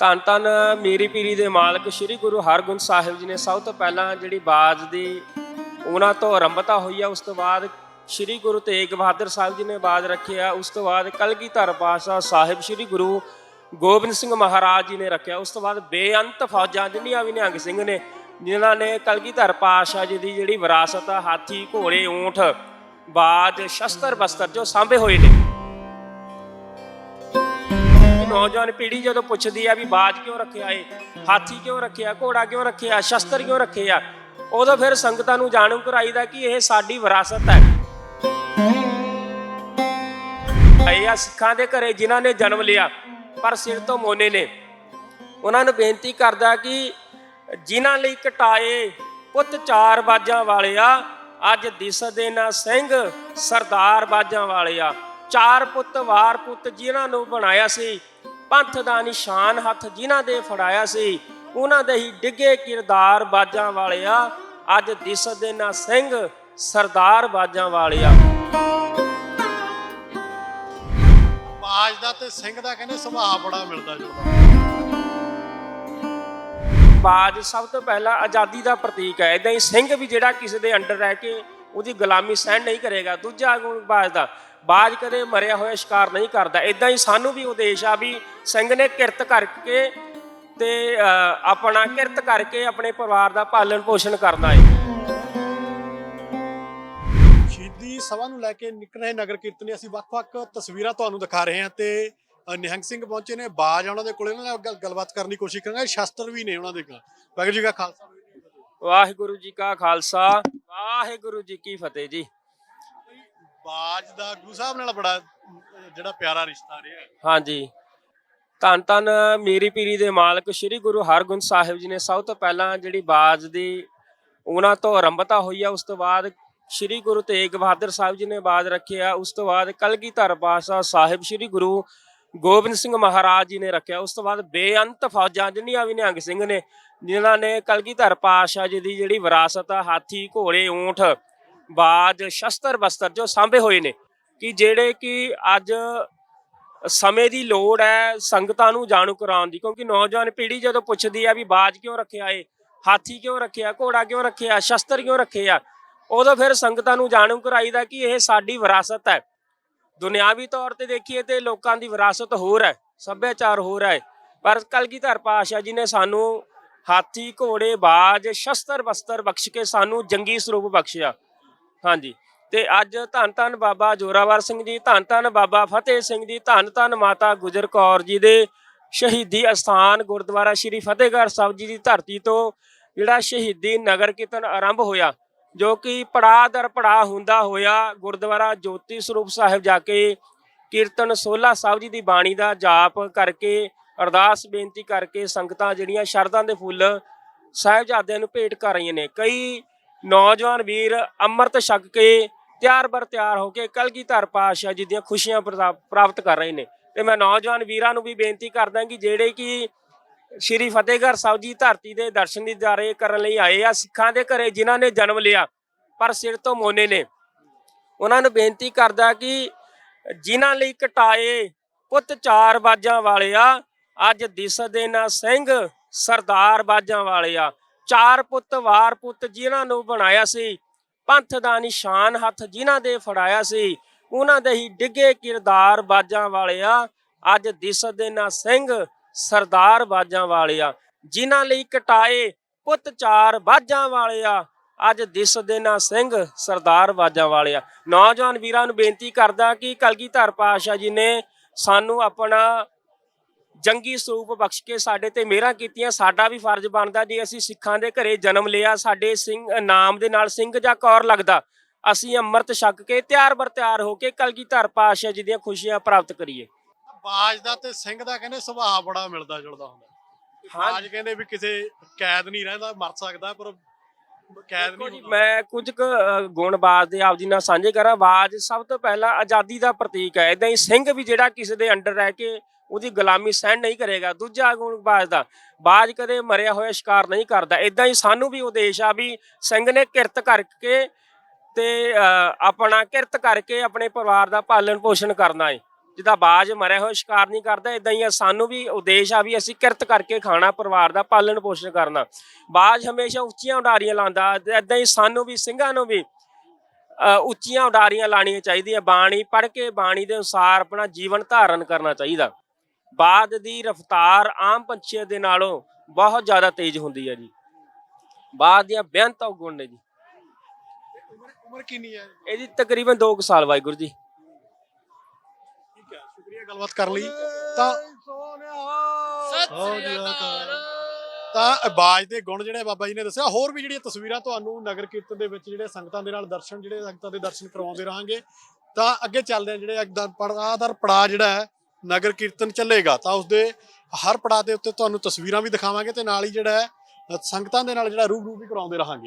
ਧੰਨ ਧੰਨ ਮੇਰੀ ਪੀਰੀ ਦੇ ਮਾਲਕ ਸ੍ਰੀ ਗੁਰੂ ਹਰਗੋਬਿੰਦ ਸਾਹਿਬ ਜੀ ਨੇ ਸਭ ਤੋਂ ਪਹਿਲਾਂ ਜਿਹੜੀ ਬਾਜ ਦੀ ਉਹਨਾਂ ਤੋਂ ਆਰੰਭਤਾ ਹੋਈ ਆ, ਉਸ ਤੋਂ ਬਾਅਦ ਸ੍ਰੀ ਗੁਰੂ ਤੇਗ ਬਹਾਦਰ ਸਾਹਿਬ ਜੀ ਨੇ ਬਾਜ ਰੱਖਿਆ ਉਸ ਤੋਂ ਬਾਅਦ ਕਲਗੀਧਰ ਪਾਤਸ਼ਾਹ ਸਾਹਿਬ ਸ੍ਰੀ ਗੁਰੂ ਗੋਬਿੰਦ ਸਿੰਘ ਮਹਾਰਾਜ ਜੀ ਨੇ ਰੱਖਿਆ, ਉਸ ਤੋਂ ਬਾਅਦ ਬੇਅੰਤ ਫੌਜਾਂ ਜਿੰਨੀਆਂ ਵੀ ਨਿਹੰਗ ਸਿੰਘ ਨੇ, ਜਿਨ੍ਹਾਂ ਨੇ ਕਲਗੀਧਰ ਪਾਤਸ਼ਾਹ ਜੀ ਦੀ ਜਿਹੜੀ ਵਿਰਾਸਤ ਆ, ਹਾਥੀ, ਘੋੜੇ, ਊਂਠ, ਬਾਜ ਸ਼ਸਤਰ ਬਸਤਰ ਜੋ ਸਾਂਭੇ ਹੋਏ ਨੇ। ਨੌਜਵਾਨ ਪੀੜ੍ਹੀ ਜਦੋਂ ਪੁੱਛਦੀ ਆ ਵੀ ਬਾਜ ਕਿਉਂ ਰੱਖਿਆ ਏ? ਹਾਥੀ ਕਿਉਂ ਰੱਖਿਆ? ਘੋੜਾ ਕਿਉਂ ਰੱਖਿਆ? ਸ਼ਸਤਰ ਕਿਉਂ ਰੱਖੇ ਉਦੋਂ ਫਿਰ ਸੰਗਤਾਂ ਨੂੰ ਜਾਣੂ ਕਰਾਈਦਾ ਕਿ ਇਹ ਸਾਡੀ ਵਿਰਾਸਤ ਹੈ। ਇਹ ਸਿੱਖਾਂ ਦੇ ਘਰੇ ਜਿਨ੍ਹਾਂ ਨੇ ਜਨਮ ਲਿਆ, ਪਰ ਸਿਰ ਤੋਂ ਮੋਨੇ ਨੇ। ਉਹਨਾਂ ਨੂੰ ਬੇਨਤੀ ਕਰਦਾ ਕਿ ਜਿਨ੍ਹਾਂ ਲਈ ਕਟਾਏ ਪੁੱਤ ਚਾਰ ਬਾਜਾਂ ਵਾਲਿਆ ਅੱਜ ਦਿਸਦੇ ਨਾ ਸਿੰਘ, ਸਰਦਾਰ ਬਾਜਾਂ ਵਾਲਿਆ ਚਾਰ ਪੁੱਤ, ਵਾਰ ਪੁੱਤ ਜਿਨ੍ਹਾਂ ਨੂੰ ਬਣਾਇਆ ਸੀ ਪੰਥ ਦਾ ਨਿਸ਼ਾਨ ਹੱਥ ਜਿਨ੍ਹਾਂ ਦੇ ਫੜਾਇਆ ਸੀ ਉਹਨਾਂ ਦੇ ਹੀ ਡਿੱਗੇ ਕਿਰਦਾਰ ਬਾਜਾਂ ਵਾਲਿਆ। ਅੱਜ ਦਿਸਦੇ ਨਾ ਸਿੰਘ ਸਰਦਾਰ ਬਾਜਾਂ ਵਾਲਿਆ। ਬਾਜ ਦਾ ਤੇ ਸਿੰਘ ਦਾ ਕਹਿੰਦੇ ਸੁਭਾਅ ਬੜਾ ਮਿਲਦਾ ਜੁਲਦਾ। ਬਾਜ ਸਭ ਤੋਂ ਪਹਿਲਾਂ ਆਜ਼ਾਦੀ ਦਾ ਪ੍ਰਤੀਕ ਹੈ। ਇਦਾਂ ਹੀ ਸਿੰਘ ਵੀ ਜਿਹੜਾ ਕਿਸੇ ਦੇ ਅੰਡਰ ਰਹਿ ਕੇ ਉਹਦੀ ਗੁਲਾਮੀ ਸਹਿਣ ਨਹੀਂ ਕਰੇਗਾ। ਦੂਜਾ ਗੁਣ ਬਾਜ ਦਾ ਬਾਜ ਕਦੇ ਮਰਿਆ ਹੋਇਆ ਸ਼ਿਕਾਰ ਨਹੀਂ ਕਰਦਾ। ਇਦਾਂ ਹੀ ਸਾਨੂੰ ਵੀ ਉਦੇਸ਼ ਆ ਵੀ ਸਿੰਘ ਨੇ ਕਿਰਤ ਕਰਕੇ ਤੇ ਆਪਣਾ ਕਿਰਤ ਕਰਕੇ ਆਪਣੇ ਪਰਿਵਾਰ ਦਾ ਪਾਲਣ ਪੋਸ਼ਣ ਕਰਨਾ ਹੈ। ਸ਼ਹੀਦੀ ਸਭਾ ਨੂੰ ਲੈ ਕੇ ਨਿਕਲ ਰਹੇ ਨਗਰ ਕੀਰਤਨੀ ਅਸੀਂ ਵੱਖ-ਵੱਖ ਤਸਵੀਰਾਂ ਤੁਹਾਨੂੰ ਦਿਖਾ ਰਹੇ ਹਾਂ ਤੇ ਨਿਹੰਗ ਸਿੰਘ ਪਹੁੰਚੇ ਨੇ ਬਾਜ ਉਹਨਾਂ ਦੇ ਕੋਲੇ। ਉਹਨਾਂ ਨਾਲ ਗੱਲ- ਗੱਲਬਾਤ ਕਰਨ ਦੀ ਕੋਸ਼ਿਸ਼ ਕਰਾਂਗੇ। ਸ਼ਸਤਰ ਵੀ ਨੇ ਉਹਨਾਂ ਦੇ ਕੋਲ। ਵਾਹਿਗੁਰੂ ਜੀ ਕਾ ਖਾਲਸਾ। ਵਾਹਿਗੁਰੂ ਜੀ ਕਾ ਖਾਲਸਾ। ਵਾਹਿਗੁਰੂ ਜੀ ਕੀ ਫਤਿਹ ਜੀ। ਬਾਜ ਦਾ ਗੁਰੂ ਸਾਹਿਬ ਨਾਲ ਬੜਾ ਜਿਹੜਾ ਪਿਆਰਾ ਰਿਸ਼ਤਾ ਰਿਹਾ। ਹਾਂਜੀ। ਧੰਨ ਧੰਨ ਮੇਰੀ ਪੀਰੀ ਦੇ ਮਾਲਕ ਸ੍ਰੀ ਗੁਰੂ ਹਰਗੋਬਿੰਦ ਸਾਹਿਬ ਜੀ ਨੇ ਸਭ ਤੋਂ ਪਹਿਲਾਂ ਜਿਹੜੀ ਬਾਜ ਦੀ ਉਹਨਾਂ ਤੋਂ ਆਰੰਭਤਾ ਹੋਈ ਆ, ਉਸ ਤੋਂ ਬਾਅਦ ਸ੍ਰੀ ਗੁਰੂ ਤੇਗ ਬਹਾਦਰ ਸਾਹਿਬ ਜੀ ਨੇ ਬਾਜ ਰੱਖਿਆ ਉਸ ਤੋਂ ਬਾਅਦ ਕਲਗੀਧਰ ਪਾਤਸ਼ਾਹ ਸਾਹਿਬ ਸ੍ਰੀ ਗੁਰੂ ਗੋਬਿੰਦ ਸਿੰਘ ਮਹਾਰਾਜ ਜੀ ਨੇ ਰੱਖਿਆ, ਉਸ ਤੋਂ ਬਾਅਦ ਬੇਅੰਤ ਫੌਜਾਂ ਜਿੰਨੀਆਂ ਵੀ ਨਿਹੰਗ ਸਿੰਘ ਨੇ, ਜਿਨ੍ਹਾਂ ਨੇ ਕਲਗੀਧਰ ਪਾਤਸ਼ਾਹ ਜੀ ਦੀ ਜਿਹੜੀ ਵਿਰਾਸਤ ਆ, ਹਾਥੀ, ਘੋੜੇ, ਊਂਠ ਬਾਜ, ਸ਼ਸਤਰ ਬਸਤਰ ਜੋ ਸਾਂਭੇ ਹੋਏ ਨੇ, ਕਿ ਜਿਹੜੇ ਕਿ ਅੱਜ ਸਮੇਂ ਦੀ ਲੋੜ ਹੈ ਸੰਗਤਾਂ ਨੂੰ ਜਾਣੂ ਕਰਾਉਣ ਦੀ, ਕਿਉਂਕਿ ਨੌਜਵਾਨ ਪੀੜ੍ਹੀ ਜਦੋਂ ਪੁੱਛਦੀ ਆ ਵੀ ਬਾਜ ਕਿਉਂ ਰੱਖਿਆ ਏ, ਹਾਥੀ ਕਿਉਂ ਰੱਖਿਆ, ਘੋੜਾ ਕਿਉਂ ਰੱਖਿਆ, ਸ਼ਸਤਰ ਕਿਉਂ ਰੱਖੇ ਆ, ਉਦੋਂ ਫਿਰ ਸੰਗਤਾਂ ਨੂੰ ਜਾਣੂ ਕਰਾਈਦਾ ਕਿ ਇਹ ਸਾਡੀ ਵਿਰਾਸਤ ਹੈ। ਦੁਨਿਆਵੀ ਤੌਰ ਤੇ ਦੇਖੀਏ ਤੇ ਲੋਕਾਂ ਦੀ ਵਿਰਾਸਤ ਹੋਰ ਹੈ, ਸੱਭਿਆਚਾਰ ਹੋਰ ਹੈ। ਪਰ ਕਲਗੀਧਰ ਪਾਤਸ਼ਾਹ ਜੀ ਨੇ ਸਾਨੂੰ ਹਾਥੀ, ਘੋੜੇ, ਬਾਜ, ਸ਼ਸਤਰ ਬਸਤਰ ਬਖਸ਼ ਕੇ ਸਾਨੂੰ ਜੰਗੀ ਸਰੂਪ ਬਖਸ਼ਿਆ। ਹਾਂਜੀ। ਤੇ ਅੱਜ ਧੰਨ ਧੰਨ ਬਾਬਾ ਜੋਰਾਵਰ ਸਿੰਘ ਜੀ, ਧੰਨ ਧੰਨ ਬਾਬਾ ਫਤਿਹ ਸਿੰਘ ਜੀ, ਧੰਨ ਧੰਨ ਮਾਤਾ ਗੁਜਰ ਕੌਰ ਜੀ ਦੇ ਸ਼ਹੀਦੀ ਅਸਥਾਨ ਗੁਰਦੁਆਰਾ ਸ਼੍ਰੀ ਫਤਿਹਗੜ੍ਹ ਸਾਹਿਬ ਜੀ ਦੀ ਧਰਤੀ ਤੋਂ ਜਿਹੜਾ ਸ਼ਹੀਦੀ ਨਗਰ ਕੀਰਤਨ ਆਰੰਭ ਹੋਇਆ, ਜੋ ਕਿ ਪੜਾਅ ਦਰ ਪੜਾਅ ਹੁੰਦਾ ਹੋਇਆ ਗੁਰਦੁਆਰਾ ਜੋਤੀ ਸਰੂਪ ਸਾਹਿਬ ਜਾ ਕੇ ਕੀਰਤਨ ਸੋਲਾ ਸਾਹਿਬ ਜੀ ਦੀ ਬਾਣੀ ਦਾ ਜਾਪ ਕਰਕੇ, ਅਰਦਾਸ ਬੇਨਤੀ ਕਰਕੇ ਸੰਗਤਾਂ ਜਿਹੜੀਆਂ ਸ਼ਰਧਾ ਦੇ ਫੁੱਲ ਸਾਹਿਬਜ਼ਾਦਿਆਂ ਨੂੰ ਭੇਟ ਕਰ ਰਹੀਆਂ ਨੇ। ਕਈ ਨੌਜਵਾਨ ਵੀਰ ਅੰਮ੍ਰਿਤ ਛਕ ਕੇ ਤਿਆਰ ਬਰ ਤਿਆਰ ਹੋ ਕੇ ਕਲਗੀਧਰ ਪਾਤਸ਼ਾਹ ਜੀ ਦੀਆਂ ਖੁਸ਼ੀਆਂ ਪ੍ਰਾ- ਪ੍ਰਾਪਤ ਕਰ ਰਹੇ ਨੇ। ਤੇ ਮੈਂ ਨੌਜਵਾਨ ਵੀਰਾਂ ਨੂੰ ਵੀ ਬੇਨਤੀ ਕਰਦਾ ਕਿ ਜਿਹੜੇ ਕਿ ਸ਼੍ਰੀ ਫਤਿਹਗੜ੍ਹ ਸਾਹਿਬ ਜੀ ਧਰਤੀ ਦੇ ਦਰਸ਼ਨ ਦੀਦਾਰੇ ਕਰਨ ਲਈ ਆਏ ਆ, ਸਿੱਖਾਂ ਦੇ ਘਰੇ ਜਿਨ੍ਹਾਂ ਨੇ ਜਨਮ ਲਿਆ, ਪਰ ਸਿਰ ਤੋਂ ਮੋਨੇ ਨੇ। ਉਹਨਾਂ ਨੂੰ ਬੇਨਤੀ ਕਰਦਾ ਕਿ ਜਿਨ੍ਹਾਂ ਲਈ ਕਟਾਏ ਪੁੱਤ ਚਾਰ ਬਾਜਾਂ ਵਾਲਿਆ ਅੱਜ ਦਿਸਦੇ ਨਾ ਸਿੰਘ ਸਰਦਾਰ ਬਾਜਾਂ ਵਾਲਿਆ ਚਾਰ ਪੁੱਤ, ਵਾਰ ਪੁੱਤ ਜਿਨ੍ਹਾਂ ਨੂੰ ਬਣਾਇਆ ਸੀ, ਪੰਥ ਦਾ ਨਿਸ਼ਾਨ ਹੱਥ ਜਿਨ੍ਹਾਂ ਦੇ ਫੜਾਇਆ ਸੀ, ਉਹਨਾਂ ਦੇ ਹੀ ਡਿੱਗੇ ਕਿਰਦਾਰ ਬਾਜਾਂ ਵਾਲਿਆ। ਅੱਜ ਦਿਸਦੇ ਨਾ ਸਿੰਘ ਸਰਦਾਰ ਬਾਜਾਂ ਵਾਲਿਆ। ਜਿਨ੍ਹਾਂ ਲਈ ਕਟਾਏ ਪੁੱਤ ਚਾਰ ਬਾਜਾਂ ਵਾਲਿਆ, ਅੱਜ ਦਿਸਦੇ ਨਾ ਸਿੰਘ ਸਰਦਾਰ ਬਾਜਾਂ ਵਾਲਿਆ। ਨੌਜਵਾਨ ਵੀਰਾਂ ਨੂੰ ਬੇਨਤੀ ਕਰਦਾ ਕਿ ਕਲਗੀਧਰ ਪਾਤਸ਼ਾਹ ਜੀ ਨੇ ਸਾਨੂੰ ਆਪਣਾ ਜੰਗੀ ਸਰੂਪ ਬਖਸ਼ ਕੇ ਸਾਡੇ ਤੇ ਮਿਹਰਾਂ ਕੀਤੀਆਂ ਸਾਡਾ ਵੀ ਫਰਜ਼ ਬਣਦਾ ਜੇ ਅਸੀਂ ਸਿੱਖਾਂ ਦੇ ਘਰੇ ਜਨਮ ਲਿਆ ਸਾਡੇ ਸਿੰਘ ਨਾਮ ਦੇ ਨਾਲ ਸਿੰਘ ਜਾਂ ਕੌਰ ਲੱਗਦਾ ਅਸੀਂ ਅੰਮ੍ਰਿਤ ਛਕ ਕੇ ਤਿਆਰ ਬਰ ਤਿਆਰ ਹੋ ਕੇ ਕਲਗੀਧਰ ਪਾਤਸ਼ਾਹ ਜੀ ਦੀਆਂ ਖੁਸ਼ੀਆਂ ਪ੍ਰਾਪਤ ਕਰੀਏ। ਬਾਜ ਦਾ ਤੇ ਸਿੰਘ ਦਾ ਕਹਿੰਦੇ ਸੁਭਾਅ ਬੜਾ ਮਿਲਦਾ ਜੁਲਦਾ ਹੁੰਦਾ। ਬਾਜ ਕਹਿੰਦੇ ਵੀ ਕਿਸੇ ਕੈਦ ਨਹੀਂ ਰਹਿੰਦਾ ਮਰ ਸਕਦਾ ਪਰ ਕੈਦ ਨਹੀਂ ਮੈਂ ਕੁਝ ਗੁਣ ਬਾਜ਼ ਦੇ ਆਪ ਜੀ ਨਾਲ ਸਾਂਝੇ ਕਰਾਂ ਬਾਜ਼ ਸਭ ਤੋਂ ਪਹਿਲਾਂ ਆਜ਼ਾਦੀ ਦਾ ਪ੍ਰਤੀਕ ਹੈ। ਇਦਾਂ ਹੀ ਸਿੰਘ ਵੀ ਜਿਹੜਾ ਕਿਸੇ ਦੇ ਅੰਡਰ ਰਹਿ ਕੇ ਉਹਦੀ ਗੁਲਾਮੀ ਸਹਿਣ ਨਹੀਂ ਕਰੇਗਾ, ਦੂਜਾ ਗੁਣ ਬਾਜ਼ ਦਾ ਬਾਜ਼ ਕਦੇ ਮਰਿਆ ਹੋਇਆ ਸ਼ਿਕਾਰ ਨਹੀਂ ਕਰਦਾ। ਇਦਾਂ ਹੀ ਸਾਨੂੰ ਵੀ ਉਦੇਸ਼ ਆ ਵੀ ਸਿੰਘ ਨੇ ਕਿਰਤ ਕਰਕੇ ਤੇ ਆਪਣਾ ਕਿਰਤ ਕਰਕੇ ਆਪਣੇ ਪਰਿਵਾਰ ਦਾ ਪਾਲਣ ਪੋਸ਼ਣ ਕਰਨਾ ਹੈ ਜਿੱਦਾਂ ਬਾਜ ਮਰਿਆ ਹੋਇਆ ਸ਼ਿਕਾਰ ਨਹੀਂ ਕਰਦਾ ਇਦਾਂ ਹੀ ਸਾਨੂੰ ਵੀ ਉਦੇਸ਼ ਆ ਵੀ ਅਸੀਂ ਕਿਰਤ ਕਰਕੇ ਖਾਣਾ, ਪਰਿਵਾਰ ਦਾ ਪਾਲਣ ਪੋਸ਼ਣ ਕਰਨਾ। ਬਾਜ ਹਮੇਸ਼ਾ ਉੱਚੀਆਂ ਉਡਾਰੀਆਂ ਲਾਉਂਦਾ ਇਦਾਂ ਹੀ ਸਾਨੂੰ ਵੀ, ਸਿੰਘਾਂ ਨੂੰ ਵੀ ਉੱਚੀਆਂ ਉਡਾਰੀਆਂ ਲਾਣੀਆਂ ਚਾਹੀਦੀਆਂ। ਬਾਣੀ ਪੜ੍ਹ ਕੇ ਬਾਣੀ ਦੇ ਅਨੁਸਾਰ ਆਪਣਾ ਜੀਵਨ ਧਾਰਨ ਕਰਨਾ ਚਾਹੀਦਾ। ਬਾਦ ਦੀ ਰਫ਼ਤਾਰ ਆਮ ਪੰਛੀਆਂ ਦੇ ਨਾਲੋਂ ਬਹੁਤ ਜ਼ਿਆਦਾ ਤੇਜ਼ ਹੁੰਦੀ ਹੈ ਜੀ। ਬਾਦ ਦੀਆਂ ਬੇਅੰਤ ਔਗੁਣ ਨੇ ਜੀ। ਉਮਰ ਉਮਰ ਕਿੰਨੀ ਹੈ? ਇਹਦੀ ਤਕਰੀਬਨ 2 ਸਾਲ ਵਾਹਿਗੁਰੂ ਜੀ। ਠੀਕ ਹੈ ਸ਼ੁਕਰੀਆ ਗੱਲਬਾਤ ਕਰਨ ਲਈ। ਤਾਂ ਤਾਂ ਬਾਜ ਦੇ ਗੁਣ ਜਿਹੜੇ ਬਾਬਾ ਜੀ ਨੇ ਦੱਸਿਆ ਹੋਰ ਵੀ ਜਿਹੜੀਆਂ ਤਸਵੀਰਾਂ ਤੁਹਾਨੂੰ ਨਗਰ ਕੀਰਤਨ ਦੇ ਵਿੱਚ ਜਿਹੜੇ ਸੰਗਤਾਂ ਦੇ ਨਾਲ ਦਰਸ਼ਨ ਜਿਹੜੇ ਸੰਗਤਾਂ ਦੇ ਦਰਸ਼ਨ ਕਰਵਾਉਂਦੇ ਰਹਾਂਗੇ। ਤਾਂ ਅੱਗੇ ਚੱਲਦੇ ਆ ਜਿਹੜੇ ਅਗਦਰ ਪੜਾਦਰ ਪੜਾ ਜਿਹੜਾ ਹੈ ਨਗਰ ਕੀਰਤਨ ਚੱਲੇਗਾ, ਤਾਂ ਉਸਦੇ ਹਰ ਪੜਾਅ ਦੇ ਉੱਤੇ ਤੁਹਾਨੂੰ ਤਸਵੀਰਾਂ ਵੀ ਦਿਖਾਵਾਂਗੇ ਤੇ ਨਾਲ ਹੀ ਜਿਹੜਾ ਹੈ ਸੰਗਤਾਂ ਦੇ ਨਾਲ ਜਿਹੜਾ ਰੂਬਰੂ ਵੀ ਕਰਾਉਂਦੇ ਰਹਾਂਗੇ।